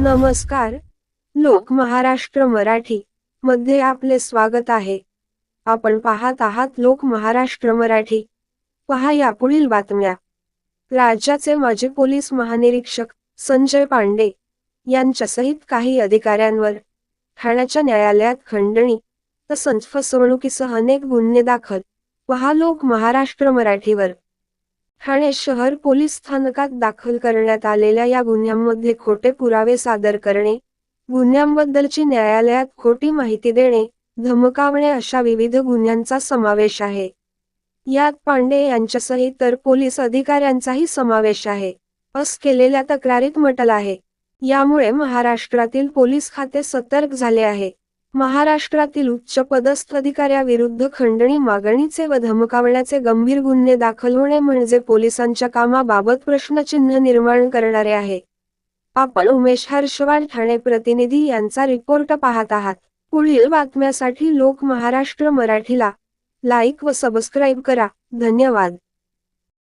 नमस्कार. लोक महाराष्ट्र मराठी मध्ये आपले स्वागत आहे. आपण पाहत आहात लोक महाराष्ट्र मराठी. पहा यापुढील बातम्या. राज्याचे माजी पोलीस महानिरीक्षक संजय पांडे यांच्यासहित काही अधिकाऱ्यांवर ठाण्याच्या न्यायालयात खंडणी तसंच फसवणुकीसह अनेक गुन्हे दाखल. पहा लोक महाराष्ट्र मराठीवर. ठाणे शहर पोलीस स्थानकात दाखल करण्यात आलेल्या या गुन्ह्यांमध्ये खोटे पुरावे सादर करणे गुन्ह्यांबद्दलची न्यायालयात खोटी माहिती देणे धमकावणे अशा विविध गुन्ह्यांचा समावेश आहे. यात पांडे यांच्यासह तर पोलीस अधिकाऱ्यांचाही समावेश आहे. अस केलेल्या तक्रारीत म्हटलं आहे. यामुळे महाराष्ट्रातील पोलीस खाते सतर्क झाले आहे. महाराष्ट्रातील उच्च पदस्थ अधिकाऱ्याविरुद्ध खंडणी मागणीचे व धमकावण्याचे गंभीर गुन्हे दाखल होणे म्हणजे पोलिसांच्या कामाबाबत प्रश्नचिन्ह निर्माण करणारे आहे. आपण उमेश हर्षवाल ठाणे प्रतिनिधी यांचा रिपोर्ट पाहत आहात. पुढील बातम्यासाठी लोक महाराष्ट्र मराठीला लाईक व सबस्क्राईब करा. धन्यवाद.